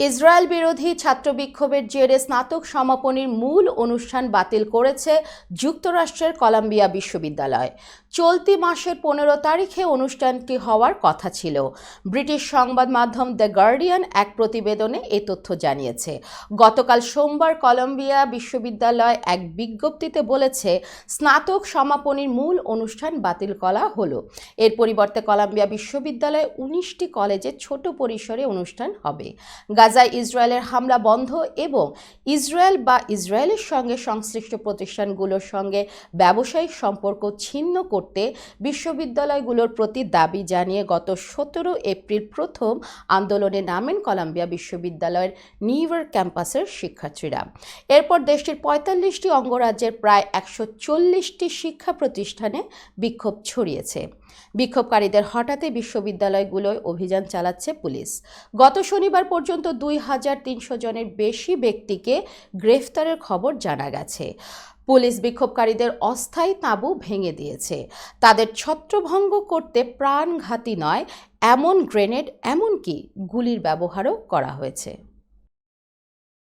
Israel বিরোধী ছাত্র বিক্ষোভের জেরে স্নাতক সমাপনীর মূল অনুষ্ঠান বাতিল করেছে যুক্তরাষ্ট্রের কলাম্বিয়া বিশ্ববিদ্যালয়। চলতি মাসের পনেরো তারিখে অনুষ্ঠানটি হওয়ার কথা ছিল। ব্রিটিশ সংবাদ মাধ্যম দ্য গার্ডিয়ান এক প্রতিবেদনে এ তথ্য জানিয়েছে। গতকাল সোমবার কলম্বিয়া বিশ্ববিদ্যালয় এক বিজ্ঞপ্তিতে বলেছে, স্নাতক সমাপনীর মূল অনুষ্ঠান বাতিল করা হলো। এর পরিবর্তে কলাম্বিয়া বিশ্ববিদ্যালয়ে উনিশটি কলেজে ছোট পরিসরে অনুষ্ঠান হবে। গাজায় ইসরায়েলের হামলা বন্ধ এবং ইসরায়েল বা ইসরায়েলের সঙ্গে সংশ্লিষ্ট প্রতিষ্ঠানগুলোর সঙ্গে ব্যবসায়িক সম্পর্ক ছিন্ন করতে বিশ্ববিদ্যালয়গুলোর প্রতি দাবি জানিয়ে গত সতেরো এপ্রিল প্রথম আন্দোলনে নামেন কলাম্বিয়া বিশ্ববিদ্যালয়ের নিউইয়র্ক ক্যাম্পাসের শিক্ষার্থীরা। এরপর দেশটির পঁয়তাল্লিশটি অঙ্গরাজ্যের প্রায় একশো চল্লিশটি শিক্ষা প্রতিষ্ঠানে বিক্ষোভ ছড়িয়েছে। বিক্ষোভকারীদের হঠাতে বিশ্ববিদ্যালয়গুলোয় অভিযান চালাচ্ছে পুলিশ। গত শনিবার পর্যন্ত দুই হাজার তিনশো জনের বেশি ব্যক্তিকে গ্রেফতারের খবর জানা গেছে। পুলিশ বিক্ষোভকারীদের অস্থায়ী তাঁবু ভেঙে দিয়েছে। তাদের ছত্রভঙ্গ করতে প্রাণঘাতী নয়, এমন গ্রেনেড, এমনকি গুলির ব্যবহারও করা হয়েছে।